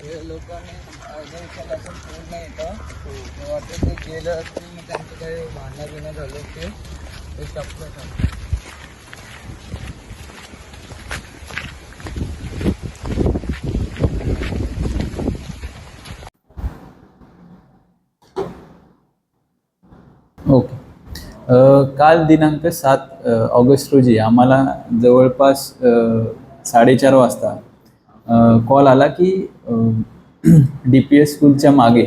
ते लोकांनी येतं वाटतं ते गेलं असतील मग त्यांचं काही भांडणं बिणं झालं ते ते ओके. काल दिनांक सात ऑगस्ट रोजी आम्हाला जवळपास साडेचार वाजता कॉल आला की डी पी एस स्कूलच्या मागे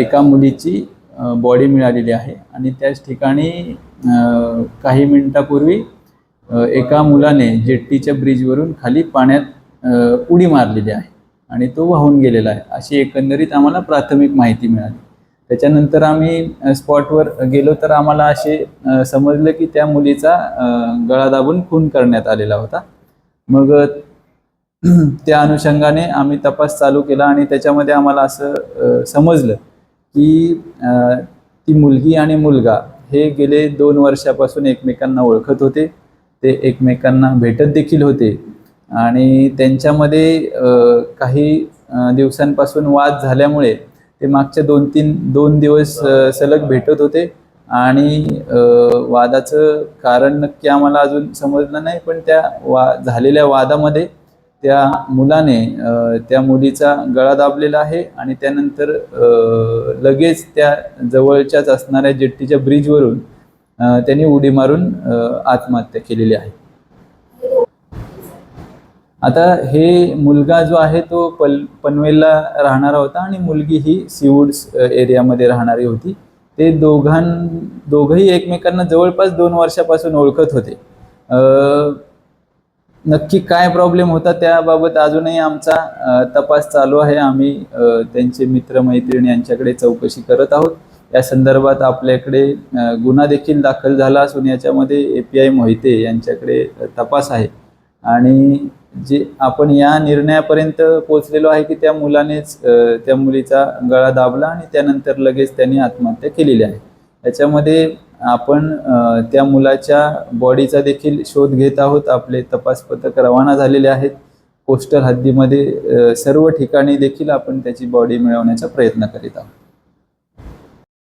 एका मुलीची बॉडी मिळालेली आहे. आणि त्याच ठिकाणी काही मिनिटापूर्वी एका मुलाने जेट्टीच्या ब्रिजवरून खाली पाण्यात उडी मारलेली आहे. आणि तो वाहून गेलेला आहे. अशी एकंदरीत आम्हाला प्राथमिक माहिती मिळाली. त्याच्यानंतर आम्ही स्पॉटवर गेलो तर आम्हाला असे समजलं की त्या मुलीचा गळा दाबून खून करण्यात आलेला होता. मग त्या अनुषंगाने आम्ही तपास चालू केला आणि त्याच्यामध्ये आम्हाला असं समजलं की ती मुलगी आणि मुलगा हे गेले दोन वर्षापासून एकमेकांना ओळखत होते. ते एकमेकांना भेटत देखील होते. आणि त्यांच्यामध्ये काही दिवसांपासून वाद झाल्यामुळे ते मागच्या दोन तीन दोन दिवस सलग भेटत होते. आणि वादाचं कारण नक्की आम्हाला अजून समजलं नाही पण त्या वा झालेल्या वादामध्ये त्या मुलाने त्या मुलीचा गळा दाबलेला आहे आणि त्यानंतर लगेच त्या जवळच्याच असणाऱ्या जेट्टीच्या ब्रिजवरून त्यांनी उडी मारून आत्महत्या केलेली आहे. आता हे मुलगा जो आहे तो पल पनवेलला राहणारा होता आणि मुलगी ही सीवूड्स एरियामध्ये राहणारी होती. ते दोघां दोघंही एकमेकांना जवळपास दोन वर्षापासून ओळखत होते. नक्की काय प्रॉब्लेम होता त्याबाबत अजूनही आमचा तपास चालू आहे. आम्ही त्यांचे मित्रमैत्रिणी यांच्याकडे चौकशी करत आहोत. या संदर्भात आपल्याकडे गुन्हा देखील दाखल झाला असून याच्यामध्ये ए पी आय मोहिते यांच्याकडे तपास आहे. आणि जे आपण या निर्णयापर्यंत पोचलेलो आहे की त्या मुलानेच त्या मुलीचा गळा दाबला आणि त्यानंतर लगेच त्यांनी आत्महत्या केलेली आहे. याच्यामध्ये आपण त्या मुलाच्या बॉडीचा देखील शोध घेत आहोत. आपले तपास पथक रवाना झालेले आहेत. कोस्टल हद्दीमध्ये सर्व ठिकाणी देखील आपण त्याची बॉडी मिळवण्याचा प्रयत्न करीत आहोत.